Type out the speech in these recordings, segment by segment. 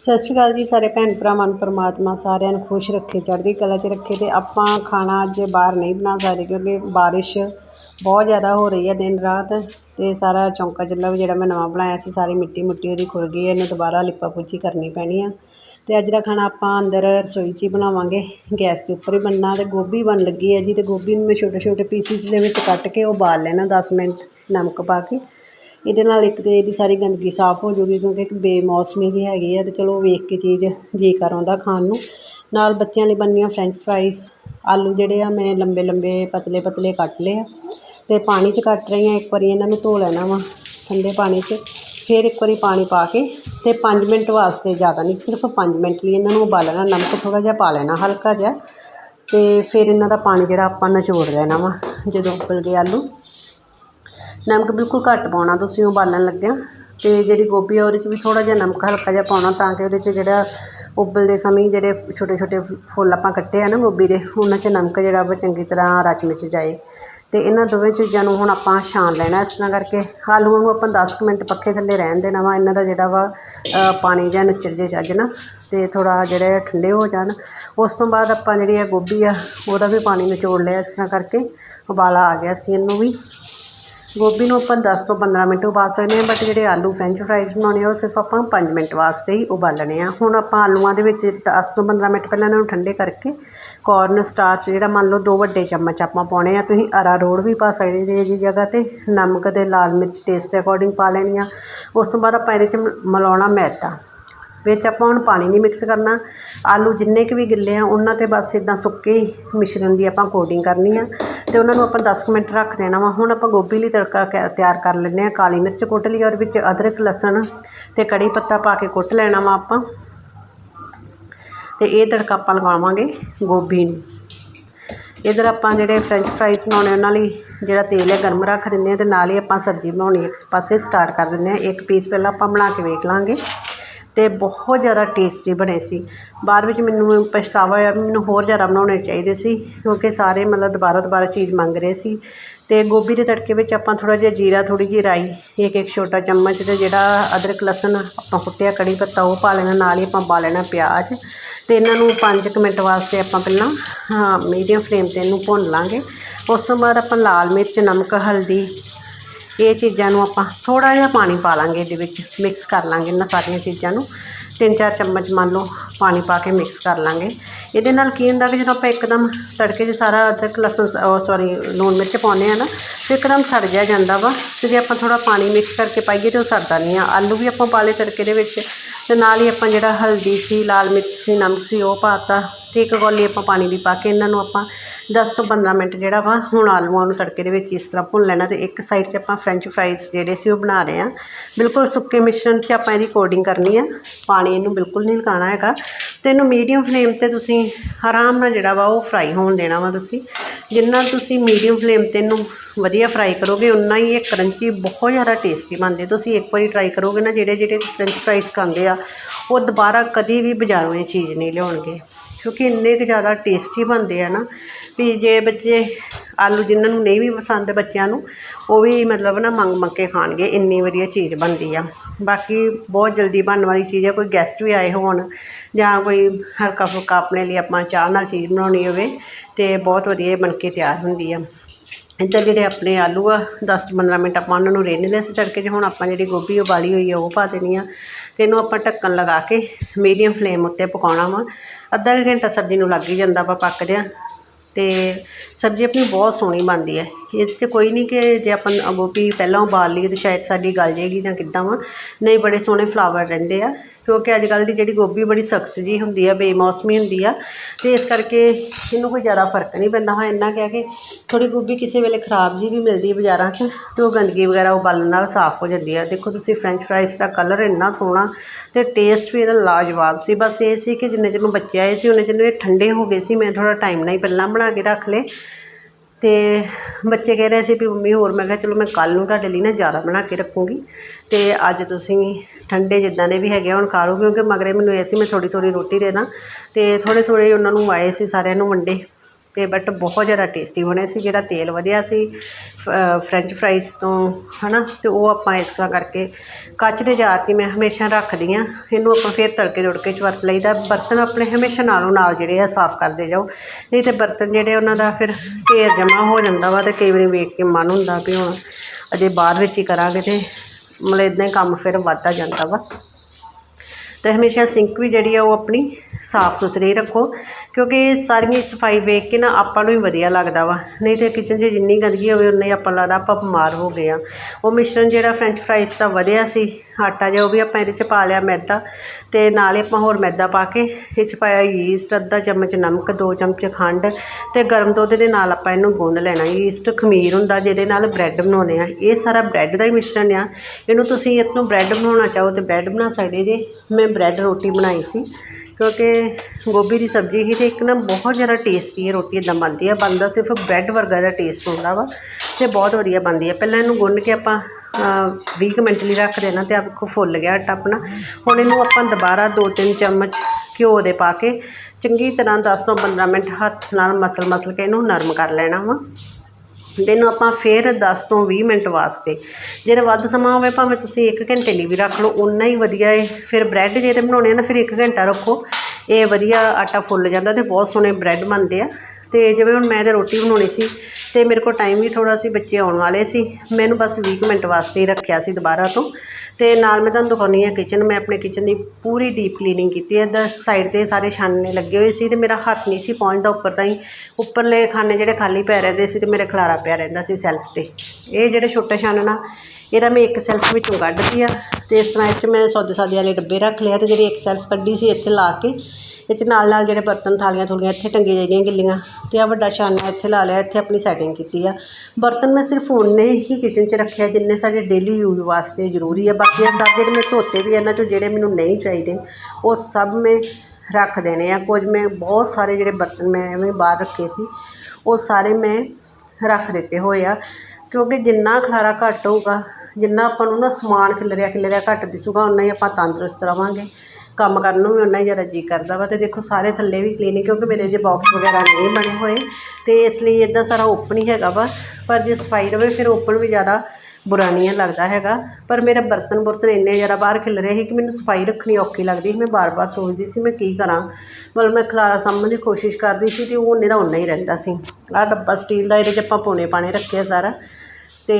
ਸਤਿ ਸ਼੍ਰੀ ਅਕਾਲ ਜੀ ਸਾਰੇ ਭੈਣ ਭਰਾਵਾਂ ਨੂੰ ਪਰਮਾਤਮਾ ਸਾਰਿਆਂ ਨੂੰ ਖੁਸ਼ ਰੱਖੇ, ਚੜ੍ਹਦੀ ਕਲਾ 'ਚ ਰੱਖੇ ਤੇ ਆਪਾਂ ਖਾਣਾ ਅੱਜ ਬਾਹਰ ਨਹੀਂ ਬਣਾ ਸਕਦੇ ਕਿਉਂਕਿ ਬਾਰਿਸ਼ ਬਹੁਤ ਜ਼ਿਆਦਾ ਹੋ ਰਹੀ ਹੈ ਦਿਨ ਰਾਤ ਤੇ ਸਾਰਾ ਚੌਂਕਾ ਚੁੱਲ੍ਹਾ ਵੀ ਜਿਹੜਾ ਮੈਂ ਨਵਾਂ ਬਣਾਇਆ ਸੀ, ਸਾਰੀ ਮਿੱਟੀ ਮੁੱਟੀ ਉਹਦੀ ਖੁਰ ਗਈ ਹੈ, ਇਹਨੂੰ ਦੁਬਾਰਾ ਲਿਪਾ ਪੁੱਛੀ ਕਰਨੀ ਪੈਣੀ ਆ। ਤੇ ਅੱਜ ਦਾ ਖਾਣਾ ਆਪਾਂ ਅੰਦਰ ਰਸੋਈ 'ਚ ਹੀ ਬਣਾਵਾਂਗੇ, ਗੈਸ ਦੇ ਉੱਪਰ ਹੀ ਬਣਨਾ ਤੇ ਗੋਭੀ ਬਣ ਲੱਗੀ ਹੈ ਜੀ ਤੇ ਗੋਭੀ ਨੂੰ ਮੈਂ ਛੋਟੇ ਛੋਟੇ ਪੀਸਿਸ ਦੇ ਵਿੱਚ ਕੱਟ ਕੇ ਉਬਾਲ ਲੈਣਾ 10 ਮਿੰਟ ਨਮਕ ਪਾ ਕੇ। ਇਹਦੇ ਨਾਲ ਇੱਕ ਤਾਂ ਇਹਦੀ ਸਾਰੀ ਗੰਦਗੀ ਸਾਫ਼ ਹੋ ਜੂਗੀ ਕਿਉਂਕਿ ਇੱਕ ਬੇਮੌਸਮੀ ਜਿਹੀ ਹੈਗੀ ਆ ਅਤੇ ਚਲੋ ਵੇਖ ਕੇ ਚੀਜ਼ ਜੀ ਕਰ ਆਉਂਦਾ ਖਾਣ ਨੂੰ। ਨਾਲ ਬੱਚਿਆਂ ਲਈ ਬਣਨੀਆਂ ਫਰੈਂਚ ਫਰਾਈਜ਼ ਆਲੂ ਜਿਹੜੇ ਆ ਮੈਂ ਲੰਬੇ ਲੰਬੇ ਪਤਲੇ ਪਤਲੇ ਕੱਟ ਲਏ ਆ ਅਤੇ ਪਾਣੀ 'ਚ ਕੱਟ ਰਹੀ ਹਾਂ, ਇੱਕ ਵਾਰੀ ਇਹਨਾਂ ਨੂੰ ਧੋ ਲੈਣਾ ਵਾ ਠੰਡੇ ਪਾਣੀ 'ਚ, ਫਿਰ ਇੱਕ ਵਾਰੀ ਪਾਣੀ ਪਾ ਕੇ ਅਤੇ ਪੰਜ ਮਿੰਟ ਵਾਸਤੇ ਜ਼ਿਆਦਾ ਨਹੀਂ, ਸਿਰਫ ਪੰਜ ਮਿੰਟ ਲਈ ਇਹਨਾਂ ਨੂੰ ਉਬਾਲਣਾ ਨਮਕ ਥੋੜ੍ਹਾ ਜਿਹਾ ਪਾ ਲੈਣਾ ਹਲਕਾ ਜਿਹਾ ਅਤੇ ਫਿਰ ਇਹਨਾਂ ਦਾ ਪਾਣੀ ਜਿਹੜਾ ਆਪਾਂ ਨਿਚੋੜ ਲੈਣਾ ਵਾ ਜਦੋਂ ਉਬਲ ਗਏ ਆਲੂ। ਨਮਕ ਬਿਲਕੁਲ ਘੱਟ ਪਾਉਣਾ, ਤੁਸੀਂ ਉਬਾਲਣ ਲੱਗਿਆ। ਅਤੇ ਜਿਹੜੀ ਗੋਭੀ ਆ, ਉਹਦੇ 'ਚ ਵੀ ਥੋੜ੍ਹਾ ਜਿਹਾ ਨਮਕ ਹਲਕਾ ਜਿਹਾ ਪਾਉਣਾ ਤਾਂ ਕਿ ਉਹਦੇ 'ਚ ਜਿਹੜਾ ਉਬਲਦੇ ਸਮੇਂ ਜਿਹੜੇ ਛੋਟੇ ਛੋਟੇ ਫੁੱਲ ਆਪਾਂ ਕੱਟੇ ਆ ਨਾ ਗੋਭੀ ਦੇ, ਉਹਨਾਂ 'ਚ ਨਮਕ ਜਿਹੜਾ ਵਾ ਚੰਗੀ ਤਰ੍ਹਾਂ ਰਚ ਮਿਚ ਜਾਏ। ਅਤੇ ਇਹਨਾਂ ਦੋਵੇਂ ਚੀਜ਼ਾਂ ਨੂੰ ਹੁਣ ਆਪਾਂ ਛਾਣ ਲੈਣਾ ਇਸ ਤਰ੍ਹਾਂ ਕਰਕੇ। ਆਲੂਆਂ ਨੂੰ ਆਪਾਂ 10 ਕੁ ਮਿੰਟ ਪੱਖੇ ਥੱਲੇ ਰਹਿਣ ਦੇਣਾ ਵਾ, ਇਹਨਾਂ ਦਾ ਜਿਹੜਾ ਵਾ ਪਾਣੀ ਜਿਹਾ ਨੁੱਚੜ ਜੇ ਚੱਜ ਨਾ ਅਤੇ ਥੋੜ੍ਹਾ ਜਿਹੜੇ ਠੰਡੇ ਹੋ ਜਾਣ। ਉਸ ਤੋਂ ਬਾਅਦ ਆਪਾਂ ਜਿਹੜੀ ਆ ਗੋਭੀ ਆ, ਉਹਦਾ ਵੀ ਪਾਣੀ ਨਿਚੋੜ ਲਿਆ ਇਸ ਤਰ੍ਹਾਂ ਕਰਕੇ, ਉਬਾਲਾ ਆ ਗਿਆ ਸੀ ਇਹਨੂੰ ਵੀ। ਗੋਭੀ ਨੂੰ ਆਪਾਂ 10 ਤੋਂ 15 ਮਿੰਟ ਉਬਾਲ ਸਕਦੇ ਹਾਂ ਬਟ ਜਿਹੜੇ ਆਲੂ ਫ੍ਰੈਂਚ ਫਰਾਈਜ਼ ਬਣਾਉਣੇ ਆ, ਉਹ ਸਿਰਫ ਆਪਾਂ 5 ਮਿੰਟ ਵਾਸਤੇ ਹੀ ਉਬਾਲਣੇ ਆ। ਹੁਣ ਆਪਾਂ ਆਲੂਆਂ ਦੇ ਵਿੱਚ 10 ਤੋਂ 15 ਮਿੰਟ ਪਹਿਲਾਂ ਇਹਨਾਂ ਨੂੰ ਠੰਡੇ ਕਰਕੇ ਕੋਰਨ ਸਟਾਰਚ ਜਿਹੜਾ ਮੰਨ ਲਓ ਦੋ ਵੱਡੇ ਚਮਚ ਆਪਾਂ ਪਾਉਣੇ ਆ, ਤੁਸੀਂ ਅਰਾਰੋਟ ਵੀ ਪਾ ਸਕਦੇ ਜੇ ਜੀ ਜਗ੍ਹਾ 'ਤੇ, ਨਮਕ ਅਤੇ ਲਾਲ ਮਿਰਚ ਟੇਸਟ ਅਕੋਰਡਿੰਗ ਪਾ ਲੈਣੀ ਆ। ਉਸ ਤੋਂ ਬਾਅਦ ਆਪਾਂ ਇਹਦੇ 'ਚ ਮਿਲਾਉਣਾ ਮੈਦਾ। ਵਿੱਚ ਆਪਾਂ ਹੁਣ ਪਾਣੀ ਨਹੀਂ ਮਿਕਸ ਕਰਨਾ, ਆਲੂ ਜਿੰਨੇ ਕੁ ਵੀ ਗਿੱਲੇ ਆ, ਉਹਨਾਂ 'ਤੇ ਬਸ ਇੱਦਾਂ ਸੁੱਕੇ ਮਿਸ਼ਰਣ ਦੀ ਆਪਾਂ ਕੋਡਿੰਗ ਕਰਨੀ ਆ। ਅਤੇ ਉਹਨਾਂ ਨੂੰ ਆਪਾਂ 10 ਕੁ ਮਿੰਟ ਰੱਖ ਦੇਣਾ ਵਾ। ਹੁਣ ਆਪਾਂ ਗੋਭੀ ਲਈ ਤੜਕਾ ਕ, ਤਿਆਰ ਕਰ ਲੈਂਦੇ ਹਾਂ ਕਾਲੀ ਮਿਰਚ ਕੁੱਟ ਲਈ ਔਰ ਵਿੱਚ ਅਦਰਕ, ਲਸਣ ਅਤੇ ਕੜੀ ਪੱਤਾ ਪਾ ਕੇ ਕੁੱਟ ਲੈਣਾ ਵਾ ਆਪਾਂ। ਅਤੇ ਇਹ ਤੜਕਾ ਆਪਾਂ ਲਗਾਵਾਂਗੇ ਗੋਭੀ ਨੂੰ। ਇੱਧਰ ਆਪਾਂ ਜਿਹੜੇ ਫਰੈਂਚ ਫਰਾਈਜ਼ ਬਣਾਉਣੇ, ਉਹਨਾਂ ਲਈ ਜਿਹੜਾ ਤੇਲ ਹੈ ਗਰਮ ਰੱਖ ਦਿੰਦੇ ਹਾਂ ਅਤੇ ਨਾਲ ਹੀ ਆਪਾਂ ਸਬਜ਼ੀ ਬਣਾਉਣੀ ਇੱਕ ਪਾਸੇ ਸਟਾਰਟ ਕਰ ਦਿੰਦੇ ਹਾਂ ਇੱਕ ਪੀਸ ਪਹਿਲਾਂ ਆਪਾਂ ਬਣਾ ਕੇ ਵੇਖ ਲਾਂਗੇ। ਅਤੇ ਬਹੁਤ ਜ਼ਿਆਦਾ ਟੇਸਟੀ ਬਣੇ ਸੀ। ਬਾਅਦ ਵਿੱਚ ਮੈਨੂੰ ਪਛਤਾਵਾ ਹੋਇਆ ਵੀ ਮੈਨੂੰ ਹੋਰ ਜ਼ਿਆਦਾ ਬਣਾਉਣੇ ਚਾਹੀਦੇ ਸੀ, ਕਿਉਂਕਿ ਸਾਰੇ ਮਤਲਬ ਦੁਬਾਰਾ ਦੁਬਾਰਾ ਚੀਜ਼ ਮੰਗ ਰਹੇ ਸੀ। ਅਤੇ ਗੋਭੀ ਦੇ ਤੜਕੇ ਵਿੱਚ ਆਪਾਂ ਥੋੜ੍ਹਾ ਜਿਹਾ ਜੀਰਾ, ਥੋੜ੍ਹੀ ਜਿਹੀ ਰਾਈ, ਇੱਕ ਇੱਕ ਛੋਟਾ ਚਮਚ ਅਤੇ ਜਿਹੜਾ ਅਦਰਕ, ਲਸਣ ਆਪਾਂ ਕੁੱਟਿਆ, ਕੜੀ ਪੱਤਾ ਉਹ ਪਾ ਲੈਣਾ, ਨਾਲ ਹੀ ਆਪਾਂ ਪਾ ਲੈਣਾ ਪਿਆਜ਼। ਅਤੇ ਇਹਨਾਂ ਨੂੰ ਪੰਜ ਕੁ ਮਿੰਟ ਵਾਸਤੇ ਆਪਾਂ ਪਹਿਲਾਂ, ਹਾਂ ਮੀਡੀਅਮ ਫਲੇਮ 'ਤੇ ਇਹਨੂੰ ਭੁੰਨ ਲਾਂਗੇ। ਉਸ ਤੋਂ ਬਾਅਦ ਆਪਾਂ ਲਾਲ ਮਿਰਚ, ਨਮਕ, ਹਲਦੀ ਇਹ ਚੀਜ਼ਾਂ ਨੂੰ ਆਪਾਂ ਥੋੜ੍ਹਾ ਜਿਹਾ ਪਾਣੀ ਪਾ ਲਾਂਗੇ ਇਹਦੇ ਵਿੱਚ ਮਿਕਸ ਕਰ ਲਾਂਗੇ ਇਹਨਾਂ ਸਾਰੀਆਂ ਚੀਜ਼ਾਂ ਨੂੰ। ਤਿੰਨ ਚਾਰ ਚਮਚ ਮੰਨ ਲਓ ਪਾਣੀ ਪਾ ਕੇ ਮਿਕਸ ਕਰ ਲਾਂਗੇ। ਇਹਦੇ ਨਾਲ ਕੀ ਹੁੰਦਾ ਕਿ ਜਦੋਂ ਆਪਾਂ ਇੱਕਦਮ ਤੜਕੇ 'ਚ ਸਾਰਾ ਅਦਰਕ, ਲਸਣ ਸੌਰੀ ਲੂਣ ਮਿਰਚ ਪਾਉਂਦੇ ਆ ਨਾ, ਤੇ ਇੱਕਦਮ ਸੜ ਜਿਹਾ ਜਾਂਦਾ ਵਾ, ਤੇ ਜੇ ਆਪਾਂ ਥੋੜ੍ਹਾ ਪਾਣੀ ਮਿਕਸ ਕਰਕੇ ਪਾਈਏ ਤਾਂ ਉਹ ਸੜਦਾ ਨਹੀਂ ਆ। ਆਲੂ ਵੀ ਆਪਾਂ ਪਾ ਲਏ ਤੜਕੇ ਦੇ ਵਿੱਚ ਅਤੇ ਨਾਲ ਹੀ ਆਪਾਂ ਜਿਹੜਾ ਹਲਦੀ ਸੀ, ਲਾਲ ਮਿਰਚ ਸੀ, ਨਮਕ ਸੀ, ਉਹ ਪਾਤਾ ਅਤੇ ਇੱਕ ਗੋਲੀ ਆਪਾਂ ਪਾਣੀ ਦੀ ਪਾ ਕੇ ਇਹਨਾਂ ਨੂੰ ਆਪਾਂ 10 ਤੋਂ 15 ਮਿੰਟ ਜਿਹੜਾ ਵਾ, ਹੁਣ ਆਲੂਆਂ ਨੂੰ ਤੜਕੇ ਦੇ ਵਿੱਚ ਇਸ ਤਰ੍ਹਾਂ ਭੁੰਨ ਲੈਣਾ ਅਤੇ ਇੱਕ ਸਾਈਡ 'ਤੇ ਆਪਾਂ ਫਰੈਂਚ ਫਰਾਈਜ਼ ਜਿਹੜੇ ਸੀ ਉਹ ਬਣਾ ਰਹੇ ਹਾਂ। ਬਿਲਕੁਲ ਸੁੱਕੇ ਮਿਸ਼ਰਣ 'ਚ ਆਪਾਂ ਇਹਦੀ ਕੋਡਿੰਗ ਕਰਨੀ ਆ। ਪਾਣੀ ਇਹਨੂੰ ਬਿਲਕੁਲ ਨਹੀਂ ਲਗਾਉਣਾ ਹੈਗਾ। ਅਤੇ ਇਹਨੂੰ ਮੀਡੀਅਮ ਫਲੇਮ 'ਤੇ ਤੁਸੀਂ ਆਰਾਮ ਨਾਲ ਜਿਹੜਾ ਵਾ ਉਹ ਫਰਾਈ ਹੋਣ ਦੇਣਾ ਵਾ ਤੁਸੀਂ। ਜਿੰਨਾ ਤੁਸੀਂ ਮੀਡੀਅਮ ਫਲੇਮ 'ਤੇ ਇਹਨੂੰ ਵਧੀਆ ਫਰਾਈ ਕਰੋਗੇ ਉਨਾ ਹੀ ਇਹ ਕਰੰਚੀ ਬਹੁਤ ਜ਼ਿਆਦਾ ਟੇਸਟੀ ਬਣਦੇ। ਤੁਸੀਂ ਇੱਕ ਵਾਰੀ ਟਰਾਈ ਕਰੋਗੇ ਨਾ, ਜਿਹੜੇ ਜਿਹੜੇ ਫਰੈਂਚ ਫਰਾਈਜ਼ ਖਾਂਦੇ ਆ, ਉਹ ਦੁਬਾਰਾ ਕਦੀ ਵੀ ਬਾਜ਼ਾਰੋਂ ਇਹ ਚੀਜ਼ ਨਹੀਂ ਲਿਆਉਣਗੇ। ਕਿਉਂਕਿ ਇੰਨੇ ਕੁ ਜ਼ਿਆਦਾ ਟੇਸਟੀ ਬਣਦੇ ਆ ਨਾ, ਵੀ ਜੇ ਬੱਚੇ ਆਲੂ ਜਿਨ੍ਹਾਂ ਨੂੰ ਨਹੀਂ ਵੀ ਪਸੰਦ ਬੱਚਿਆਂ ਨੂੰ, ਉਹ ਵੀ ਮਤਲਬ ਨਾ ਮੰਗ ਮੰਗ ਕੇ ਖਾਣਗੇ, ਇੰਨੀ ਵਧੀਆ ਚੀਜ਼ ਬਣਦੀ ਆ। ਬਾਕੀ ਬਹੁਤ ਜਲਦੀ ਬਣਨ ਵਾਲੀ ਚੀਜ਼ ਆ, ਕੋਈ ਗੈਸਟ ਵੀ ਆਏ ਹੋਣ ਜਾਂ ਕੋਈ ਹਲਕਾ ਫੁਲਕਾ ਆਪਣੇ ਲਈ ਆਪਾਂ ਚਾਹ ਨਾਲ ਚੀਜ਼ ਬਣਾਉਣੀ ਹੋਵੇ ਅਤੇ ਬਹੁਤ ਵਧੀਆ ਬਣ ਕੇ ਤਿਆਰ ਹੁੰਦੀ ਆ। ਇੱਧਰ ਜਿਹੜੇ ਆਪਣੇ ਆਲੂ ਆ 10 15 ਮਿੰਟ ਆਪਾਂ ਉਹਨਾਂ ਨੂੰ ਰਿੰਨ ਲਿਆ ਸੀ ਤੜਕੇ 'ਚ, ਹੁਣ ਆਪਾਂ ਜਿਹੜੀ ਗੋਭੀ ਉਬਾਲੀ ਹੋਈ ਆ, ਉਹ ਪਾ ਦੇਣੀ ਆ। ਅਤੇ ਇਹਨੂੰ ਆਪਾਂ ਢੱਕਣ ਲਗਾ ਕੇ ਮੀਡੀਅਮ ਫਲੇਮ ਉੱਤੇ ਪਕਾਉਣਾ ਵਾ। ਅੱਧਾ ਕੁ ਘੰਟਾ ਸਬਜ਼ੀ ਨੂੰ ਲੱਗ ਹੀ ਜਾਂਦਾ ਵਾ ਪੱਕਦਿਆਂ। ਅਤੇ ਸਬਜ਼ੀ ਆਪਣੀ ਬਹੁਤ ਸੋਹਣੀ ਬਣਦੀ ਹੈ ਇਸ 'ਚ ਕੋਈ ਨਹੀਂ ਕਿ ਜੇ ਆਪਾਂ ਗੋਭੀ ਪਹਿਲਾਂ ਉਬਾਲ ਲਈਏ ਤਾਂ ਸ਼ਾਇਦ ਸਾਡੀ ਗਲ ਜਾਏਗੀ ਜਾਂ ਕਿੱਦਾਂ ਵਾ। ਨਹੀਂ, ਬੜੇ ਸੋਹਣੇ ਫਲਾਵਰ ਰਹਿੰਦੇ ਆ। ਕਿਉਂਕਿ ਅੱਜ ਕੱਲ੍ਹ ਦੀ ਜਿਹੜੀ ਗੋਭੀ ਬੜੀ ਸਖਤ ਜੀ ਹੁੰਦੀ ਆ, ਬੇਮੌਸਮੀ ਹੁੰਦੀ ਆ ਅਤੇ ਇਸ ਕਰਕੇ ਇਹਨੂੰ ਕੋਈ ਜ਼ਿਆਦਾ ਫ਼ਰਕ ਨਹੀਂ ਪੈਂਦਾ। ਹਾਂ, ਇੰਨਾ ਕਹਿ ਕਿ ਥੋੜ੍ਹੀ ਗੋਭੀ ਕਿਸੇ ਵੇਲੇ ਖਰਾਬ ਜੀ ਵੀ ਮਿਲਦੀ ਬਾਜ਼ਾਰਾਂ 'ਚ ਅਤੇ ਉਹ ਗੰਦਗੀ ਵਗੈਰਾ ਉਬਾਲਣ ਨਾਲ ਸਾਫ਼ ਹੋ ਜਾਂਦੀ ਆ। ਦੇਖੋ ਤੁਸੀਂ ਫਰੈਂਚ ਫਰਾਈਜ਼ ਦਾ ਕਲਰ ਇੰਨਾ ਸੋਹਣਾ ਅਤੇ ਟੇਸਟ ਵੀ ਇਹਦਾ ਲਾਜਵਾਬ ਸੀ। ਬਸ ਇਹ ਸੀ ਕਿ ਜਿੰਨੇ ਚਿਰ ਨੂੰ ਬੱਚੇ ਆਏ ਸੀ, ਉਹਨੇ ਚਿਰ ਨੂੰ ਇਹ ਠੰਡੇ ਹੋ ਗਏ ਸੀ, ਮੈਂ ਥੋੜ੍ਹਾ ਟਾਈਮ ਨਾਲ ਹੀ ਪਹਿਲਾਂ ਬਣਾ ਕੇ ਰੱਖ ਲਏ। ਅਤੇ ਬੱਚੇ ਕਹਿ ਰਹੇ ਸੀ ਵੀ ਮੰਮੀ ਹੋਰ, ਮੈਂ ਕਿਹਾ ਚਲੋ ਮੈਂ ਕੱਲ੍ਹ ਨੂੰ ਤੁਹਾਡੇ ਲਈ ਨਾ ਜ਼ਿਆਦਾ ਬਣਾ ਕੇ ਰੱਖੂੰਗੀ। ਅਤੇ ਅੱਜ ਤੁਸੀਂ ਠੰਡੇ ਜਿੱਦਾਂ ਦੇ ਵੀ ਹੈਗੇ ਆ, ਹੁਣ ਖਾ ਲਓ, ਕਿਉਂਕਿ ਮਗਰੇ ਮੈਨੂੰ ਇਹ ਸੀ ਮੈਂ ਥੋੜ੍ਹੀ ਥੋੜ੍ਹੀ ਰੋਟੀ ਦੇ ਦਾਂ। ਅਤੇ ਥੋੜ੍ਹੇ ਥੋੜ੍ਹੇ ਉਹਨਾਂ ਨੂੰ ਆਏ ਸੀ ਸਾਰਿਆਂ ਨੂੰ ਵੰਡੇ। ਤੇ ਬਟ ਬਹੁਤ ਜ਼ਿਆਦਾ ਟੇਸਟੀ ਬਣੇ ਸੀ, ਜਿਹੜਾ ਤੇਲ ਵਧਿਆ ਸੀ ਫ੍ਰੈਂਚ ਫਰਾਈਜ਼ ਤੋਂ, ਹਨਾ, ਤੇ ਉਹ ਆਪਾਂ ਇਸ ਤਰ੍ਹਾਂ ਕਰਕੇ ਕੱਚ ਦੇ ਜਾਰ 'ਚ ਮੈਂ ਹਮੇਸ਼ਾ ਰੱਖਦੀ ਹਾਂ। ਇਹਨੂੰ ਆਪਾਂ ਫਿਰ ਤੜਕੇ ਜੁੜਕੇ 'ਚ ਵਰਤ ਲਈਦਾ। ਬਰਤਨ ਆਪਣੇ ਹਮੇਸ਼ਾ ਨਾਲੋਂ ਨਾਲ ਜਿਹੜੇ ਆ, ਸਾਫ਼ ਕਰਦੇ ਜਾਓ। ਨਹੀਂ ਤੇ ਬਰਤਨ ਜਿਹੜੇ ਉਹਨਾਂ ਦਾ ਫਿਰ ਢੇਰ ਜਮਾ ਹੋ ਜਾਂਦਾ ਵਾ ਤੇ ਕਈ ਵਾਰੀ ਵੇਖ ਕੇ ਮਨ ਹੁੰਦਾ ਵੀ ਹੁਣ ਅਜੇ ਬਾਅਦ ਵਿੱਚ ਹੀ ਕਰਾਂਗੇ ਤੇ ਮਤਲਬ ਇਦਾਂ ਹੀ ਕੰਮ ਫਿਰ ਵੱਧਦਾ ਜਾਂਦਾ ਵਾ। ਤੇ ਹਮੇਸ਼ਾ ਸਿੰਕ ਵੀ ਜਿਹੜੀ ਆ, ਉਹ ਆਪਣੀ ਸਾਫ਼ ਸੁਥਰੀ ਰੱਖੋ। ਕਿਉਂਕਿ ਸਾਰੀਆਂ ਸਫ਼ਾਈ ਵੇਖ ਕੇ ਨਾ ਆਪਾਂ ਨੂੰ ਹੀ ਵਧੀਆ ਲੱਗਦਾ ਵਾ। ਨਹੀਂ ਤੇ ਕਿਚਨ 'ਚ ਜਿੰਨੀ ਗੰਦਗੀ ਹੋਵੇ, ਉਨਾ ਹੀ ਆਪਾਂ ਲੱਗਦਾ ਆਪਾਂ ਬਿਮਾਰ ਹੋ ਗਏ ਆ। ਉਹ ਮਿਸ਼ਰਣ ਜਿਹੜਾ ਫ੍ਰੈਂਚ ਫਰਾਈਜ਼ ਦਾ ਵਧਿਆ ਸੀ, ਆਟਾ ਜਿਹਾ, ਉਹ ਵੀ ਆਪਾਂ ਇਹਦੇ 'ਚ ਪਾ ਲਿਆ ਮੈਦਾ। ਅਤੇ ਨਾਲ ਹੀ ਆਪਾਂ ਹੋਰ ਮੈਦਾ ਪਾ ਕੇ, ਇਹ 'ਚ ਪਾਇਆ ਯੀਸਟ ਅੱਧਾ ਚਮਚ ਨਮਕ, ਦੋ ਚਮਚ ਖੰਡ ਅਤੇ ਗਰਮ ਦੁੱਧ ਦੇ ਨਾਲ ਆਪਾਂ ਇਹਨੂੰ ਗੁੰਨ ਲੈਣਾ। ਯੀਸਟ ਖਮੀਰ ਹੁੰਦਾ ਜਿਹਦੇ ਨਾਲ ਬ੍ਰੈਡ ਬਣਾਉਣੇ ਆ। ਇਹ ਸਾਰਾ ਬ੍ਰੈਡ ਦਾ ਹੀ ਮਿਸ਼ਰਣ ਆ। ਇਹਨੂੰ ਤੁਸੀਂ ਇਹਨੂੰ ਬ੍ਰੈਡ ਬਣਾਉਣਾ ਚਾਹੋ ਤੇ ਬ੍ਰੈਡ ਬਣਾ ਸਕਦੇ ਜੇ। ਮੈਂ ਬ੍ਰੈਡ ਰੋਟੀ ਬਣਾਈ ਸੀ। ਕਿਉਂਕਿ ਗੋਭੀ ਦੀ ਸਬਜ਼ੀ ਹੀ ਤੇ ਇੱਕ ਨਾ ਬਹੁਤ ਜ਼ਿਆਦਾ ਟੇਸਟੀ ਹੈ ਰੋਟੀ ਇੱਦਾਂ ਬਣਦੀ ਹੈ ਬਣਦਾ ਸਿਰਫ ਬ੍ਰੈਡ ਵਰਗਾ ਦਾ ਟੇਸਟ ਹੁੰਦਾ ਵਾ ਤੇ ਬਹੁਤ ਵਧੀਆ ਬਣਦੀ ਹੈ ਪਹਿਲਾਂ ਇਹਨੂੰ ਗੁੰਨ ਕੇ ਆਪਾਂ ਅ, ਵੀਹ ਕੁ ਮਿੰਟ ਲਈ ਰੱਖ ਦੇਣਾ ਤੇ ਆਪਕੋ ਫੁੱਲ ਗਿਆ ਆਟਾ ਆਪਣਾ। ਹੁਣ ਇਹਨੂੰ ਆਪਾਂ ਦੁਬਾਰਾ ਦੋ ਤਿੰਨ ਚਮਚ ਘਿਓ ਦੇ ਪਾ ਕੇ ਚੰਗੀ ਤਰ੍ਹਾਂ 10 ਤੋਂ 15 ਮਿੰਟ ਹੱਥ ਨਾਲ ਮਸਲ ਮਸਲ ਕੇ ਇਹਨੂੰ ਨਰਮ ਕਰ ਲੈਣਾ ਵਾ। ਜਿਹਨੂੰ ਆਪਾਂ ਫਿਰ 10 ਤੋਂ 20 ਮਿੰਟ ਵਾਸਤੇ। ਜੇ ਵੱਧ ਸਮਾਂ ਹੋਵੇ ਭਾਵੇਂ ਤੁਸੀਂ 1 ਘੰਟੇ ਲਈ ਵੀ ਰੱਖ ਲਓ ਉਨਾ ਹੀ ਵਧੀਆ ਹੈ ਫਿਰ ਬ੍ਰੈਡ ਜੇ ਤੇ ਬਣਾਉਣੇ ਆ ਨਾ, ਫਿਰ 1 ਘੰਟਾ ਰੱਖੋ। ਇਹ ਵਧੀਆ ਆਟਾ ਫੁੱਲ ਜਾਂਦਾ ਤੇ ਬਹੁਤ ਸੋਹਣੇ ਬ੍ਰੈਡ ਬਣਦੇ ਆ। ਤੇ ਜਿਵੇਂ ਹੁਣ ਮੈਂ ਤੇ ਰੋਟੀ ਬਣਾਉਣੀ ਸੀ ਤੇ ਮੇਰੇ ਕੋਲ ਟਾਈਮ ਵੀ ਥੋੜਾ ਸੀ, ਬੱਚੇ ਆਉਣ ਵਾਲੇ ਸੀ। ਮੈਨੂੰ ਬਸ 20 ਕੁ ਮਿੰਟ ਵਾਸਤੇ ਹੀ ਰੱਖਿਆ ਸੀ ਦੁਬਾਰਾ ਤੋਂ। ਤੇ ਨਾਲ ਮੈਂ ਤੁਹਾਨੂੰ ਦਿਖਾਉਂਦੀ ਹਾਂ ਕਿਚਨ ਮੈਂ ਆਪਣੇ ਕਿਚਨ ਦੀ ਪੂਰੀ ਡੀਪ ਕਲੀਨਿੰਗ ਕੀਤੀ ਹੈ। ਇੱਧਰ ਸਾਈਡ ਤੇ ਸਾਰੇ ਛਾਨਣੇ ਲੱਗੇ ਹੋਏ ਸੀ ਤੇ ਮੇਰਾ ਹੱਥ ਨਹੀਂ ਸੀ ਪਹੁੰਚਦਾ ਉੱਪਰ ਤਾਈਂ। ਉੱਪਰਲੇ ਖਾਨੇ ਜਿਹੜੇ ਖਾਲੀ ਪੈ ਰਹਿੰਦੇ ਸੀ ਤੇ ਮੇਰੇ ਖਲਾਰਾ ਪਿਆ ਰਹਿੰਦਾ ਸੀ ਸੈਲਫ ਤੇ। ਇਹ ਜਿਹੜੇ ਛੋਟੇ ਛਾਨਣਾ ਇਹਦਾ ਮੈਂ ਇੱਕ ਸੈਲਫ ਵਿੱਚੋਂ ਕੱਢਦੀ ਆ ਤੇ ਇਸ ਤਰ੍ਹਾਂ ਇੱਥੇ ਮੈਂ ਸੌਦੇ ਸਾਦੇ ਵਾਲੇ ਡੱਬੇ ਰੱਖ ਲਿਆ ਤੇ ਜਿਹੜੀ ਇੱਕ ਸੈਲਫ ਕੱਢੀ ਸੀ ਇੱਥੇ ਲਾ ਕੇ ਇਹ 'ਚ ਨਾਲ ਨਾਲ ਜਿਹੜੇ ਬਰਤਨ ਥਾਲੀਆਂ ਥੁਲੀਆਂ ਇੱਥੇ ਟੰਗੀ ਜਾਂਦੀਆਂ ਗਿੱਲੀਆਂ ਤੇ ਆ ਵੱਡਾ ਛਾਨਾ ਇੱਥੇ ਲਾ ਲਿਆ, ਇੱਥੇ ਆਪਣੀ ਸੈਟਿੰਗ ਕੀਤੀ ਆ। ਬਰਤਨ ਮੈਂ ਸਿਰਫ ਉਨੇ ਹੀ ਕਿਚਨ 'ਚ ਰੱਖਿਆ ਜਿੰਨੇ ਸਾਡੇ ਡੇਲੀ ਯੂਜ਼ ਵਾਸਤੇ ਜ਼ਰੂਰੀ ਆ। ਬਾਕੀ ਇਹ ਸਭ ਜਿਹੜੇ ਮੈਂ ਧੋਤੇ ਵੀ ਇਹਨਾਂ 'ਚੋਂ ਜਿਹੜੇ ਮੈਨੂੰ ਨਹੀਂ ਚਾਹੀਦੇ, ਉਹ ਸਭ ਮੈਂ ਰੱਖ ਦੇਣੇ ਆ। ਕੁਝ ਮੈਂ ਬਹੁਤ ਸਾਰੇ ਜਿਹੜੇ ਬਰਤਨ ਮੈਂ ਐਵੇਂ ਬਾਹਰ ਰੱਖੇ ਸੀ, ਉਹ ਸਾਰੇ ਮੈਂ ਰੱਖ ਦਿੱਤੇ ਹੋਏ ਆ। ਕਿਉਂਕਿ ਜਿੰਨਾ ਖਲਾਰਾ ਘੱਟ ਹੋਊਗਾ, ਜਿੰਨਾ ਆਪਾਂ ਨੂੰ ਨਾ ਸਮਾਨ ਖਿਲਰਿਆ ਖਿਲਰਿਆ ਘੱਟ ਦਿਸੂਗਾ ਉਨਾ ਹੀ ਆਪਾਂ ਤੰਦਰੁਸਤ ਰਵਾਂਗੇ। ਕੰਮ ਕਰਨ ਨੂੰ ਵੀ ਉਨਾ ਹੀ ਜ਼ਿਆਦਾ ਜੀਅ ਕਰਦਾ ਵਾ ਅਤੇ ਦੇਖੋ ਸਾਰੇ ਥੱਲੇ ਵੀ ਕਲੀਨ ਕਿਉਂਕਿ ਮੇਰੇ ਜੇ ਬਾਕਸ ਵਗੈਰਾ ਨਹੀਂ ਬਣੇ ਹੋਏ ਅਤੇ ਇਸ ਲਈ ਇੱਦਾਂ ਸਾਰਾ ਓਪਨ ਹੀ ਹੈਗਾ ਵਾ, ਪਰ ਜੇ ਸਫ਼ਾਈ ਰਵੇ ਫਿਰ ਓਪਨ ਵੀ ਜ਼ਿਆਦਾ ਬੁਰਾ ਨਹੀਂ ਲੱਗਦਾ ਹੈਗਾ। ਪਰ ਮੇਰੇ ਬਰਤਨ ਬੁਰਤਨ ਇੰਨੇ ਜ਼ਿਆਦਾ ਬਾਹਰ ਖਿਲ ਰਹੇ ਸੀ ਕਿ ਮੈਨੂੰ ਸਫ਼ਾਈ ਰੱਖਣੀ ਔਖੀ ਲੱਗਦੀ ਸੀ, ਮੈਂ ਬਾਰ-ਬਾਰ ਸੋਚਦੀ ਸੀ ਮੈਂ ਕੀ ਕਰਾਂ। ਮਤਲਬ ਮੈਂ ਖਲਾਰਾ ਸਾਂਭਣ ਦੀ ਕੋਸ਼ਿਸ਼ ਕਰਦੀ ਸੀ ਤੇ ਉਹ ਉਨੇ ਦਾ ਉਨਾ ਹੀ ਰਹਿੰਦਾ ਸੀ। ਆਹ ਡੱਬਾ ਸਟੀਲ ਦਾ ਇਹਦੇ 'ਚ ਆਪਾਂ ਪੋਣੇ ਪਾਣੇ ਰੱਖਿਆ ਸਾਰਾ। ਤੇ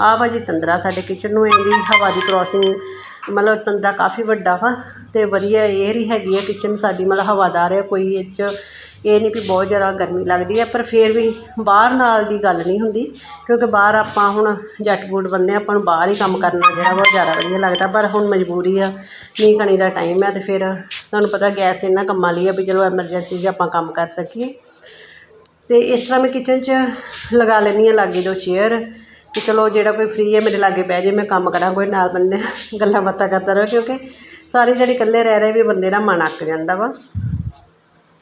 ਆਹ ਵਾ ਜੀ ਤੰਦਰਾ ਸਾਡੇ ਕਿਚਨ ਨੂੰ, ਇਹਦੀ ਹਵਾ ਦੀ ਕ੍ਰੋਸਿੰਗ ਮਤਲਬ ਤੰਦਰਾ ਕਾਫੀ ਵੱਡਾ ਵਾ। ਅਤੇ ਵਧੀਆ ਏਅਰ ਹੀ ਹੈਗੀ ਹੈ ਕਿਚਨ ਸਾਡੀ, ਮਤਲਬ ਹਵਾਦਾਰ ਹੈ ਕੋਈ ਇਹ 'ਚ ਇਹ ਨਹੀਂ ਵੀ ਬਹੁਤ ਜ਼ਿਆਦਾ ਗਰਮੀ ਲੱਗਦੀ ਹੈ ਪਰ ਫਿਰ ਵੀ ਬਾਹਰ ਨਾਲ ਦੀ ਗੱਲ ਨਹੀਂ ਹੁੰਦੀ, ਕਿਉਂਕਿ ਬਾਹਰ ਆਪਾਂ ਹੁਣ ਜੱਟ ਬੂਟ ਬੰਦੇ ਆਪਾਂ ਨੂੰ ਬਾਹਰ ਹੀ ਕੰਮ ਕਰਨਾ ਜਿਹੜਾ ਬਹੁਤ ਜ਼ਿਆਦਾ ਵਧੀਆ ਲੱਗਦਾ, ਪਰ ਹੁਣ ਮਜਬੂਰੀ ਆ, ਮੀਂਹ ਕਣੀ ਦਾ ਟਾਈਮ ਹੈ ਅਤੇ ਫਿਰ ਤੁਹਾਨੂੰ ਪਤਾ ਗੈਸ ਇਹਨਾਂ ਕੰਮਾਂ ਲਈ ਆ ਵੀ ਚਲੋ ਐਮਰਜੈਂਸੀ 'ਚ ਆਪਾਂ ਕੰਮ ਕਰ ਸਕੀਏ। ਅਤੇ ਇਸ ਤਰ੍ਹਾਂ ਮੈਂ ਕਿਚਨ 'ਚ ਲਗਾ ਲੈਂਦੀ ਹਾਂ ਲਾਗੇ ਦੋ ਚੇਅਰ ਕਿ ਚਲੋ ਜਿਹੜਾ ਕੋਈ ਫ੍ਰੀ ਹੈ ਮੇਰੇ ਲਾਗੇ ਬਹਿ ਜੇ, ਮੈਂ ਕੰਮ ਕਰਾਂ, ਕੋਈ ਨਾਲ ਬੰਦੇ ਗੱਲਾਂ ਬਾਤਾਂ ਕਰਦਾ ਰਹੇ ਕਿਉਂਕਿ ਸਾਰੇ ਜਿਹੜੇ ਇਕੱਲੇ ਰਹਿ ਰਹੇ ਵੀ ਬੰਦੇ ਦਾ ਮਨ ਅੱਕ ਜਾਂਦਾ ਵਾ।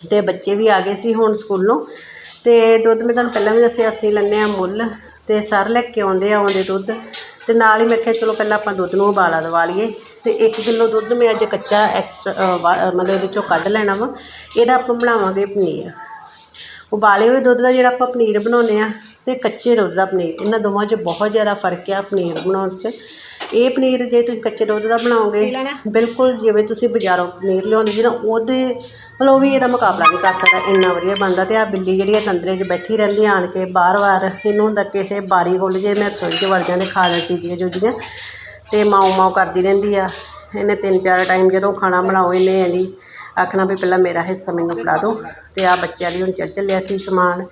ਤੇ ਬੱਚੇ ਵੀ ਆ ਗਏ ਸੀ ਹੁਣ ਸਕੂਲੋਂ। ਤੇ ਦੁੱਧ ਮੈਂ ਤੁਹਾਨੂੰ ਪਹਿਲਾਂ ਵੀ ਦੱਸਿਆ ਅਸੀਂ ਲੈਂਦੇ ਹਾਂ ਮੁੱਲ ਤੇ ਸਰ ਲੈ ਕੇ ਆਉਂਦੇ ਆ ਆਉਂਦੇ ਦੁੱਧ। ਤੇ ਨਾਲ ਹੀ ਮੈਂ ਕਿਹਾ ਚਲੋ ਪਹਿਲਾਂ ਆਪਾਂ ਦੁੱਧ ਨੂੰ ਉਬਾਲਾ ਦਵਾ ਲਈਏ। ਤੇ 1 ਕਿਲੋ ਦੁੱਧ ਮੈਂ ਅੱਜ ਕੱਚਾ ਐਕਸਟਰਾ ਮਤਲਬ ਇਹਦੇ ਚੋਂ ਕੱਢ ਲੈਣਾ ਵਾ। ਇਹਦਾ ਆਪਾਂ ਬਣਾਵਾਂਗੇ ਪਨੀਰ। ਉਬਾਲੇ ਹੋਏ ਦੁੱਧ ਦਾ ਜਿਹੜਾ ਆਪਾਂ ਪਨੀਰ ਬਣਾਉਂਦੇ ਆ ਤੇ ਕੱਚੇ ਦੁੱਧ ਦਾ ਪਨੀਰ। ਇਹਨਾਂ ਦੋਵਾਂ 'ਚ ਬਹੁਤ ਜ਼ਿਆਦਾ ਫ਼ਰਕ ਆ ਪਨੀਰ ਬਣਾਉਣ 'ਚ। ਇਹ ਪਨੀਰ ਜੇ ਤੁਸੀਂ ਕੱਚੇ ਦੁੱਧ ਦਾ ਬਣਾਓਗੇ ਬਿਲਕੁਲ ਜਿਵੇਂ ਤੁਸੀਂ ਬਾਜ਼ਾਰੋਂ ਪਨੀਰ ਲਿਆਉਂਦੇ ਜਿਹੜਾ ਉਹਦੇ ਮਤਲਬ ਵੀ ਇਹਦਾ ਮੁਕਾਬਲਾ ਨਹੀਂ ਕਰ ਸਕਦਾ ਇੰਨਾ ਵਧੀਆ ਬਣਦਾ ਤੇ ਆ ਬਿੱਲੀ ਜਿਹੜੀ ਆ ਤੰਦਰੇ 'ਚ ਬੈਠੀ ਰਹਿੰਦੀ ਆਣ ਕੇ ਬਾਰ-ਬਾਰ ਇਹਨੂੰ ਹੁੰਦਾ ਕਿਸੇ ਬਾਰੀ ਖੁੱਲ੍ਹ ਜੇ ਮੈਂ ਰਸੋਈ 'ਚ ਵੜ ਜਾਂਦੇ ਖਾ ਲੈ ਚੀਜ਼ੀਆਂ ਜੁਜੀਆਂ ਤੇ ਮਾਊ ਕਰਦੀ ਰਹਿੰਦੀ ਆ। ਇਹਨੇ ਤਿੰਨ ਚਾਰ ਟਾਈਮ ਜਦੋਂ ਖਾਣਾ ਬਣਾਓ ਇਹਨੇ ਇਹਦੀ ਆਖਣਾ ਵੀ ਪਹਿਲਾਂ ਮੇਰਾ ਹਿੱਸਾ ਮੈਨੂੰ ਫੜਾ ਦਿਓ ਤੇ ਆ ਬੱਚਿਆਂ ਲਈ ਹੁਣ ਚੱਲ ਚੱਲਿਆ ਸੀ ਸਮਾਨ।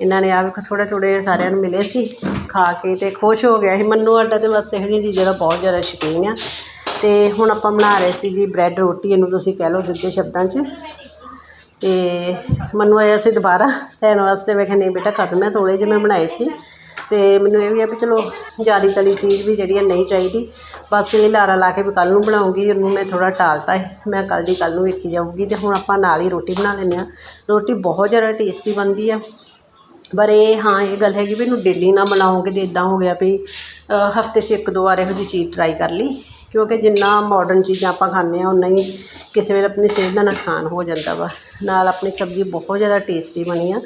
ਇਹਨਾਂ ਨੇ ਆ ਥੋੜ੍ਹੇ ਥੋੜ੍ਹੇ ਸਾਰਿਆਂ ਨੂੰ ਮਿਲੇ ਸੀ। ਖਾ ਕੇ ਤੇ ਖੁਸ਼ ਹੋ ਗਿਆ ਸੀ। ਮੰਨੂ ਆਟਾ ਤੇ ਬਸ ਇਹੋ ਜਿਹੀਆਂ ਚੀਜ਼ਾਂ ਦਾ ਬਹੁਤ ਜ਼ਿਆਦਾ ਸ਼ੌਕੀਨ ਆ। ਤੇ ਹੁਣ ਆਪਾਂ ਬਣਾ ਰਹੇ ਸੀ ਜੀ ਬ੍ਰੈਡ ਰੋਟੀ, ਇਹਨੂੰ ਤੁਸੀਂ ਕਹਿ ਲਓ ਸਿੱਧੇ ਸ਼ਬਦਾਂ 'ਚ। ਤੇ ਮੈਨੂੰ ਆਇਆ ਸੀ ਦੁਬਾਰਾ। ਲੈਣ ਵਾਸਤੇ ਮੈਂ ਕਿਹਾ, ਨਹੀਂ ਬੇਟਾ ਖਤਮ ਹੈ ਥੋੜ੍ਹੇ ਜਿਹੇ ਮੈਂ ਬਣਾਏ ਸੀ। ਤੇ ਮੈਨੂੰ ਇਹ ਵੀ ਆ ਵੀ ਚਲੋ ਜ਼ਿਆਦਾ ਤਲੀ ਚੀਜ਼ ਵੀ ਜਿਹੜੀ ਹੈ ਨਹੀਂ ਚਾਹੀਦੀ। ਬਸ ਇਹ ਲਾਰਾ ਲਾ ਕੇ ਵੀ ਕੱਲ ਨੂੰ ਬਣਾਉਂਗੀ, ਉਹਨੂੰ ਮੈਂ ਥੋੜ੍ਹਾ ਟਾਲਤਾ ਹੈ ਮੈਂ ਕੱਲ ਦੀ ਕੱਲ ਨੂੰ ਵੇਖੀ ਜਾਊਗੀ ਤੇ ਹੁਣ ਆਪਾਂ ਨਾਲ ਹੀ ਰੋਟੀ ਬਣਾ ਲੈਂਦੇ ਹਾਂ। ਰੋਟੀ ਬਹੁਤ ਜ਼ਿਆਦਾ ਟੇਸਟੀ ਬਣਦੀ ਆ। ਪਰ ਇਹ, ਹਾਂ, ਇਹ ਗੱਲ ਹੈਗੀ ਵੀ ਇਹਨੂੰ ਡੇਲੀ ਨਾ ਬਣਾਓਗੇ ਤੇ ਇੱਦਾਂ ਹੋ ਗਿਆ ਵੀ ਹਫ਼ਤੇ 'ਚ ਇੱਕ ਦੋ ਵਾਰ ਇਹੋ ਜਿਹੀ ਚੀਜ਼ ਟਰਾਈ ਕਰ ਲਈ। ਕਿਉਂਕਿ ਜਿੰਨਾ ਮਾਡਰਨ ਚੀਜ਼ਾਂ ਆਪਾਂ ਖਾਂਦੇ ਹਾਂ ਉਨਾ ਹੀ ਕਿਸੇ ਵੇਲੇ ਆਪਣੀ ਸਿਹਤ ਦਾ ਨੁਕਸਾਨ ਹੋ ਜਾਂਦਾ ਵਾ। ਨਾਲ ਆਪਣੀ ਸਬਜ਼ੀ ਬਹੁਤ ਜ਼ਿਆਦਾ ਟੇਸਟੀ ਬਣੀ ਆ।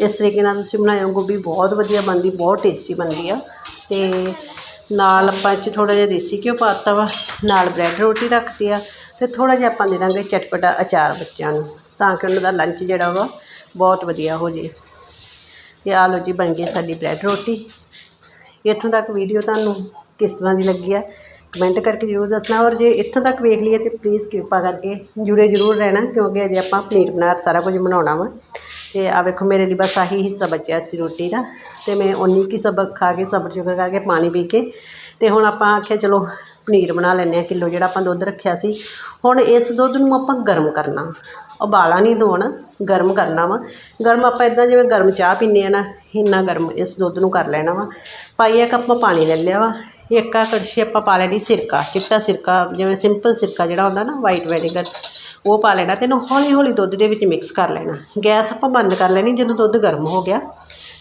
ਇਸ ਤਰੀਕੇ ਨਾਲ ਤੁਸੀਂ ਬਣਾਇਓ ਗੋਭੀ ਬਹੁਤ ਵਧੀਆ ਬਣਦੀ, ਬਹੁਤ ਟੇਸਟੀ ਬਣਦੀ ਆ। ਅਤੇ ਨਾਲ ਆਪਾਂ ਇਹ 'ਚ ਥੋੜ੍ਹਾ ਜਿਹਾ ਦੇਸੀ ਘਿਓ ਪਾਤਾ ਵਾ, ਨਾਲ ਬ੍ਰੈਡ ਰੋਟੀ ਰੱਖਤੀ ਆ ਅਤੇ ਥੋੜ੍ਹਾ ਜਿਹਾ ਆਪਾਂ ਦੇ ਦਾਂਗੇ ਚਟਪਟਾ ਅਚਾਰ ਬੱਚਿਆਂ ਨੂੰ, ਤਾਂ ਕਿ ਉਹਨਾਂ ਦਾ ਲੰਚ ਜਿਹੜਾ ਵਾ ਬਹੁਤ ਵਧੀਆ ਹੋ ਜੇ। ਤੇ ਆ ਲਓ ਜੀ ਬਣ ਗਈ ਸਾਡੀ ਬ੍ਰੈਡ ਰੋਟੀ। ਇੱਥੋਂ ਤੱਕ ਵੀਡੀਓ ਤੁਹਾਨੂੰ ਕਿਸ ਤਰ੍ਹਾਂ ਦੀ ਲੱਗੀ ਆ, ਕਮੈਂਟ ਕਰਕੇ ਜ਼ਰੂਰ ਦੱਸਣਾ ਔਰ ਜੇ ਇੱਥੋਂ ਤੱਕ ਵੇਖ ਲਈਏ ਤੇ ਪਲੀਜ਼ ਕਿਰਪਾ ਕਰਕੇ ਜੁੜੇ ਜ਼ਰੂਰ ਰਹਿਣਾ, ਕਿਉਂਕਿ ਅਜੇ ਆਪਾਂ ਪਨੀਰ ਬਣਾ ਸਾਰਾ ਕੁਝ ਬਣਾਉਣਾ ਵਾ। ਤੇ ਆ ਵੇਖੋ ਮੇਰੇ ਲਈ ਬਸ ਆਹੀ ਹਿੱਸਾ ਬਚਿਆ ਸੀ ਰੋਟੀ ਦਾ। ਤੇ ਮੈਂ ਉਨੀ ਕੀ ਸਬਕ ਖਾ ਕੇ, ਸਬਰ ਚੁੱਕਾ ਕਰਕੇ ਪਾਣੀ ਪੀ ਕੇ, ਤੇ ਹੁਣ ਆਪਾਂ ਆਖਿਆ ਚਲੋ ਪਨੀਰ ਬਣਾ ਲੈਂਦੇ ਹਾਂ ਕਿਲੋ ਜਿਹੜਾ ਆਪਾਂ ਦੁੱਧ ਰੱਖਿਆ ਸੀ। ਹੁਣ ਇਸ ਦੁੱਧ ਨੂੰ ਆਪਾਂ ਗਰਮ ਕਰਨਾ। ਉਬਾਲਾ ਨਹੀਂ ਦਵਾਉਣਾ ਗਰਮ ਕਰਨਾ ਵਾ। ਗਰਮ ਆਪਾਂ ਇਦਾਂ ਜਿਵੇਂ ਗਰਮ ਚਾਹ ਪੀਂਦੇ ਆ ਨਾ, ਇੰਨਾ ਗਰਮ ਇਸ ਦੁੱਧ ਨੂੰ ਕਰ ਲੈਣਾ ਵਾ। ਪਾਈਆ ਕੱਪ ਆਪਾਂ ਪਾਣੀ ਲੈ ਲਿਆ ਵਾ। ਇੱਕ ਆ ਕੜਛੀ ਆਪਾਂ ਪਾ ਲੈਣੀ ਸਿਰਕਾ, ਚਿੱਟਾ ਸਿਰਕਾ, ਜਿਵੇਂ ਸਿੰਪਲ ਸਿਰਕਾ ਜਿਹੜਾ ਹੁੰਦਾ ਨਾ ਵਾਈਟ ਵੈਨੇਗਰ ਉਹ ਪਾ ਲੈਣਾ ਤੇ ਇਹਨੂੰ ਹੌਲੀ ਹੌਲੀ ਦੁੱਧ ਦੇ ਵਿੱਚ ਮਿਕਸ ਕਰ ਲੈਣਾ। ਗੈਸ ਆਪਾਂ ਬੰਦ ਕਰ ਲੈਣੀ ਜਦੋਂ ਦੁੱਧ ਗਰਮ ਹੋ ਗਿਆ।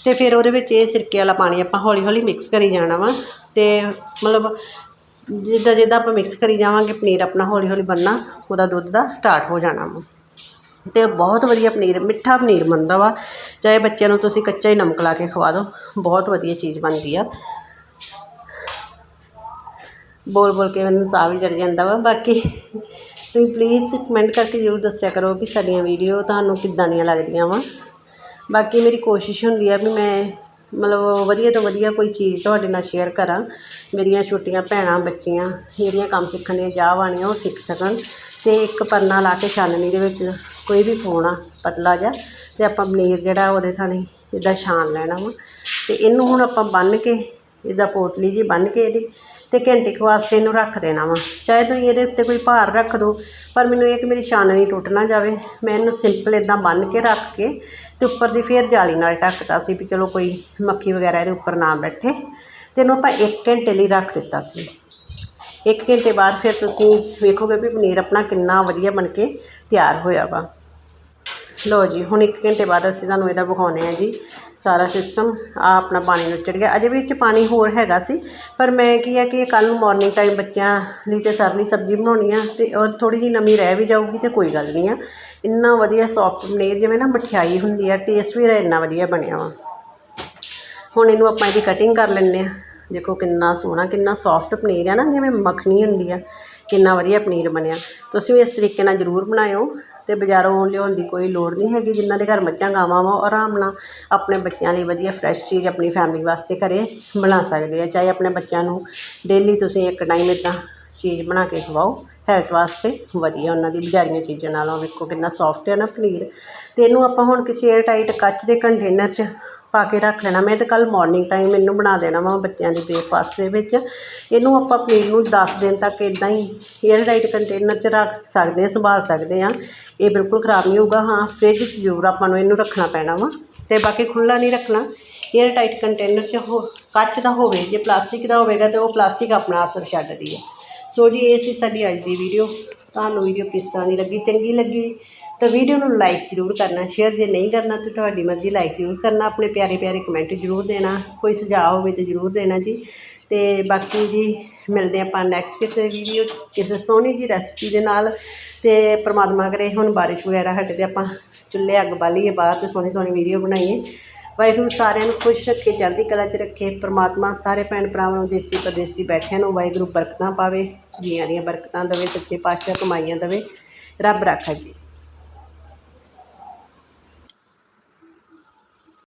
ਤੇ ਫਿਰ ਉਹਦੇ ਵਿੱਚ ਇਹ ਸਿਰਕੇ ਵਾਲਾ ਪਾਣੀ ਆਪਾਂ ਹੌਲੀ ਹੌਲੀ ਮਿਕਸ ਕਰੀ ਜਾਣਾ ਵਾ। ਤੇ ਮਤਲਬ ਜਿੱਦਾਂ ਜਿੱਦਾਂ ਆਪਾਂ ਮਿਕਸ ਕਰੀ ਜਾਵਾਂਗੇ, ਪਨੀਰ ਆਪਣਾ ਹੌਲੀ ਹੌਲੀ ਬਣਨਾ, ਉਹਦਾ ਦੁੱਧ ਦਾ ਸਟਾਰਟ ਹੋ ਜਾਣਾ ਵਾ। ਅਤੇ ਬਹੁਤ ਵਧੀਆ ਪਨੀਰ, ਮਿੱਠਾ ਪਨੀਰ ਬਣਦਾ ਵਾ। ਚਾਹੇ ਬੱਚਿਆਂ ਨੂੰ ਤੁਸੀਂ ਕੱਚਾ ਹੀ ਨਮਕ ਲਾ ਕੇ ਖਵਾ ਦਿਓ, ਬਹੁਤ ਵਧੀਆ ਚੀਜ਼ ਬਣਦੀ ਆ। ਬੋਲ ਬੋਲ ਕੇ ਮੈਨੂੰ ਸਾਹ ਵੀ ਚੜ ਜਾਂਦਾ ਵਾ। ਬਾਕੀ ਤੁਸੀਂ ਪਲੀਜ਼ ਕਮੈਂਟ ਕਰਕੇ ਜ਼ਰੂਰ ਦੱਸਿਆ ਕਰੋ ਕਿ ਸਾਡੀਆਂ ਵੀਡੀਓ ਤੁਹਾਨੂੰ ਕਿੱਦਾਂ ਦੀਆਂ ਲੱਗਦੀਆਂ ਵਾ। ਬਾਕੀ ਮੇਰੀ ਕੋਸ਼ਿਸ਼ ਹੁੰਦੀ ਆ ਵੀ ਮੈਂ ਮਤਲਬ ਵਧੀਆ ਤੋਂ ਵਧੀਆ ਕੋਈ ਚੀਜ਼ ਤੁਹਾਡੇ ਨਾਲ ਸ਼ੇਅਰ ਕਰਾਂ। ਮੇਰੀਆਂ ਛੋਟੀਆਂ ਭੈਣਾਂ, ਬੱਚੀਆਂ ਜਿਹੜੀਆਂ ਕੰਮ ਸਿੱਖਣ ਦੀਆਂ ਚਾਹਵਾਨੀਆਂ ਉਹ ਸਿੱਖ ਸਕਣ। ਅਤੇ ਇੱਕ ਪਰਨਾ ਲਾ ਕੇ ਛਾਨਣੀ ਦੇ ਵਿੱਚ ਕੋਈ ਵੀ ਪਾਉਣਾ ਪਤਲਾ ਜਿਹਾ ਅਤੇ ਆਪਾਂ ਪਨੀਰ ਜਿਹੜਾ ਉਹਦੇ ਥਾਣੀ ਇੱਦਾਂ ਛਾਣ ਲੈਣਾ ਵਾ। ਅਤੇ ਇਹਨੂੰ ਹੁਣ ਆਪਾਂ ਬੰਨ੍ਹ ਕੇ, ਇਹਦਾ ਪੋਟਲੀ ਜੀ ਬੰਨ੍ਹ ਕੇ ਇਹਦੀ ਅਤੇ ਘੰਟੇ ਕੁ ਵਾਸਤੇ ਇਹਨੂੰ ਰੱਖ ਦੇਣਾ ਵਾ। ਚਾਹੇ ਤੁਸੀਂ ਇਹਦੇ ਉੱਤੇ ਕੋਈ ਭਾਰ ਰੱਖ ਦਿਓ ਪਰ ਮੈਨੂੰ ਇਹ ਕਿ ਮੇਰੀ ਛਾਨਣੀ ਟੁੱਟ ਨਾ ਜਾਵੇ। ਮੈਂ ਇਹਨੂੰ ਸਿੰਪਲ ਇੱਦਾਂ ਬੰਨ੍ਹ ਕੇ ਰੱਖ ਕੇ ਤੇ ਉੱਪਰ ਦੀ ਫੇਰ ਜਾਲੀ ਨਾਲ ਢੱਕਤਾ ਸੀ ਵੀ ਚਲੋ ਕੋਈ ਮੱਖੀ ਵਗੈਰਾ ਇਹਦੇ ਉੱਪਰ ਨਾ ਬੈਠੇ। ਤੇ ਇਹਨੂੰ ਆਪਾਂ 1 ਘੰਟੇ ਲਈ ਰੱਖ ਦਿੱਤਾ ਸੀ। ਇੱਕ ਘੰਟੇ ਬਾਅਦ ਫਿਰ ਤੁਸੀਂ ਵੇਖੋਗੇ ਵੀ ਪਨੀਰ ਆਪਣਾ ਕਿੰਨਾ ਵਧੀਆ ਬਣ ਕੇ ਤਿਆਰ ਹੋਇਆ ਵਾ। ਲਓ ਜੀ, ਹੁਣ ਇੱਕ ਘੰਟੇ ਬਾਅਦ ਅਸੀਂ ਤੁਹਾਨੂੰ ਇਹਦਾ ਵਿਖਾਉਂਦੇ ਆ ਜੀ। ਸਾਰਾ ਸਿਸਟਮ ਆ ਆਪਣਾ ਪਾਣੀ ਨੁੱਚੜ ਗਿਆ। ਅਜੇ ਵੀ ਇਹ 'ਚ ਪਾਣੀ ਹੋਰ ਹੈਗਾ ਸੀ, ਪਰ ਮੈਂ ਕੀ ਹੈ ਕਿ ਕੱਲ ਨੂੰ ਮਾਰਨਿੰਗ ਟਾਈਮ ਬੱਚਿਆਂ ਲਈ ਤੇ ਸਰਲੀ ਸਬਜ਼ੀ ਬਣਾਉਣੀ ਆ ਤੇ ਉਹ ਥੋੜੀ ਜਿਹੀ ਨਮੀ ਰਹਿ ਵੀ ਜਾਊਗੀ ਤੇ ਕੋਈ ਗੱਲ ਨਹੀਂ ਆ। ਇੰਨਾ ਵਧੀਆ ਸੋਫਟ ਪਨੀਰ, ਜਿਵੇਂ ਨਾ ਮਠਿਆਈ ਹੁੰਦੀ ਆ ਟੇਸਟ ਵੀ ਇਹਦਾ ਇੰਨਾ ਵਧੀਆ ਬਣਿਆ ਵਾ। ਹੁਣ ਇਹਨੂੰ ਆਪਾਂ ਇਹਦੀ ਕਟਿੰਗ ਕਰ ਲੈਂਦੇ ਆ ਦੇਖੋ ਕਿੰਨਾ ਸੋਹਣਾ, ਕਿੰਨਾ ਸੌਫਟ ਪਨੀਰ ਹੈ ਨਾ, ਜਿਵੇਂ ਮੱਖਣੀ ਹੁੰਦੀ ਆ, ਕਿੰਨਾ ਵਧੀਆ ਪਨੀਰ ਬਣਿਆ। ਤੁਸੀਂ ਵੀ ਇਸ ਤਰੀਕੇ ਨਾਲ ਜ਼ਰੂਰ ਬਣਾਇਓ ਤੇ ਬਾਜ਼ਾਰੋਂ ਲਿਆਉਣ ਦੀ ਕੋਈ ਲੋੜ ਨਹੀਂ ਹੈਗੀ, ਜਿਨ੍ਹਾਂ ਦੇ ਘਰ ਮੱਝਾਂ, ਗਾਵਾਂ ਵਾ, ਉਹ ਆਰਾਮ ਨਾਲ ਆਪਣੇ ਬੱਚਿਆਂ ਲਈ ਵਧੀਆ ਫਰੈਸ਼ ਚੀਜ਼ ਆਪਣੀ ਫੈਮਿਲੀ ਵਾਸਤੇ ਘਰੇ ਬਣਾ ਸਕਦੇ ਆ। ਚਾਹੇ ਆਪਣੇ ਬੱਚਿਆਂ ਨੂੰ ਡੇਲੀ ਤੁਸੀਂ ਇੱਕ ਟਾਈਮ ਇੱਦਾਂ ਚੀਜ਼ ਬਣਾ ਕੇ ਖਵਾਓ। ਫੈਟ ਵਾਸਤੇ ਵਧੀਆ ਉਹਨਾਂ ਦੀ, ਬਜ਼ਾਰੀਆਂ ਚੀਜ਼ਾਂ ਨਾਲੋਂ ਵੇਖੋ ਕਿੰਨਾ ਸੌਫਟ ਹੈ ਨਾ ਪਨੀਰ। ਅਤੇ ਇਹਨੂੰ ਆਪਾਂ ਹੁਣ ਕਿਸੇ ਏਅਰ ਟਾਈਟ ਕੱਚ ਦੇ ਕੰਟੇਨਰ 'ਚ ਪਾ ਕੇ ਰੱਖ ਲੈਣਾ। ਮੈਂ ਤਾਂ ਕੱਲ ਮਾਰਨਿੰਗ ਟਾਈਮ ਇਹਨੂੰ ਬਣਾ ਦੇਣਾ ਵਾ ਬੱਚਿਆਂ ਦੀ ਬ੍ਰੇਕਫਾਸਟ ਦੇ ਵਿੱਚ। ਇਹਨੂੰ ਆਪਾਂ ਪਨੀਰ ਨੂੰ 10 ਦਿਨ ਤੱਕ ਇਦਾਂ ਹੀ ਏਅਰ ਟਾਈਟ ਕੰਟੇਨਰ 'ਚ ਰੱਖ ਸਕਦੇ ਹਾਂ, ਸੰਭਾਲ ਸਕਦੇ ਹਾਂ। ਇਹ ਬਿਲਕੁਲ ਖਰਾਬ ਨਹੀਂ ਹੋਊਗਾ, ਹਾਂ ਫ੍ਰਿਜ 'ਚ ਜ਼ਰੂਰ ਆਪਾਂ ਨੂੰ ਇਹਨੂੰ ਰੱਖਣਾ ਪੈਣਾ ਵਾ। ਤੇ ਬਾਕੀ ਖੁੱਲਾ ਨਹੀਂ ਰੱਖਣਾ। ਏਅਰ ਟਾਈਟ ਕੰਟੇਨਰ 'ਚ ਹੋ, ਕੱਚ ਦਾ ਹੋਵੇ, ਜੇ ਪਲਾਸਟਿਕ ਦਾ ਹੋਵੇਗਾ ਤੇ ਉਹ ਪਲਾਸਟਿਕ ਆਪਣਾ ਅਸਰ ਛੱਡਦੀ ਹੈ। ਸੋ ਜੀ, ਇਹ ਸੀ ਸਾਡੀ ਅੱਜ ਦੀ ਵੀਡੀਓ ਤੁਹਾਨੂੰ ਵੀਡੀਓ ਕਿਸ ਤਰ੍ਹਾਂ ਦੀ ਲੱਗੀ? ਚੰਗੀ ਲੱਗੀ ਤਾਂ ਵੀਡੀਓ ਨੂੰ ਲਾਈਕ ਜ਼ਰੂਰ ਕਰਨਾ ਸ਼ੇਅਰ ਜੇ ਨਹੀਂ ਕਰਨਾ ਤਾਂ ਤੁਹਾਡੀ ਮਰਜ਼ੀ ਲਾਈਕ ਜ਼ਰੂਰ ਕਰਨਾ, ਆਪਣੇ ਪਿਆਰੇ ਪਿਆਰੇ ਕਮੈਂਟ ਜ਼ਰੂਰ ਦੇਣਾ, ਕੋਈ ਸੁਝਾਅ ਹੋਵੇ ਤਾਂ ਜ਼ਰੂਰ ਦੇਣਾ ਜੀ। ਤੇ ਬਾਕੀ ਜੀ, ਮਿਲਦੇ ਆਪਾਂ ਨੈਕਸਟ ਕਿਸੇ ਵੀਡੀਓ ਕਿਸੇ ਸੋਹਣੀ ਜੀ ਰੈਸਪੀ ਦੇ ਨਾਲ। ਤੇ ਪ੍ਰਮਾਤਮਾ ਕਰੇ ਹੁਣ ਬਾਰਿਸ਼ ਵਗੈਰਾ ਹਟੇ ਤੇ ਆਪਾਂ ਚੁੱਲ੍ਹੇ ਅੱਗ ਬਾਲੀਏ, ਬਾਹਰ ਤੇ ਸੋਹਣੀ ਸੋਹਣੀ ਵੀਡੀਓ ਬਣਾਈਏ। ਵਾਹਿਗੁਰੂ ਸਾਰਿਆਂ ਨੂੰ ਖੁਸ਼ ਰੱਖੇ, ਚੜ੍ਹਦੀ ਕਲਾ 'ਚ ਰੱਖੇ, ਪ੍ਰਮਾਤਮਾ ਸਾਰੇ ਭੈਣ ਭਰਾਵਾਂ ਨੂੰ ਦੇਸੀ ਪਰਦੇਸੀ ਬੈਠਿਆਂ ਨੂੰ ਵਾਹਿਗੁਰੂ ਬਰਕਤਾਂ ਪਾਵੇ, ਜੀਆਂ ਦੀਆਂ ਬਰਕਤਾਂ ਦੇਵੇ, ਸੱਚੇ ਪਾਤਸ਼ਾਹ ਕਮਾਈਆਂ ਦੇਵੇ, ਰੱਬ ਰਾਖਾ ਜੀ।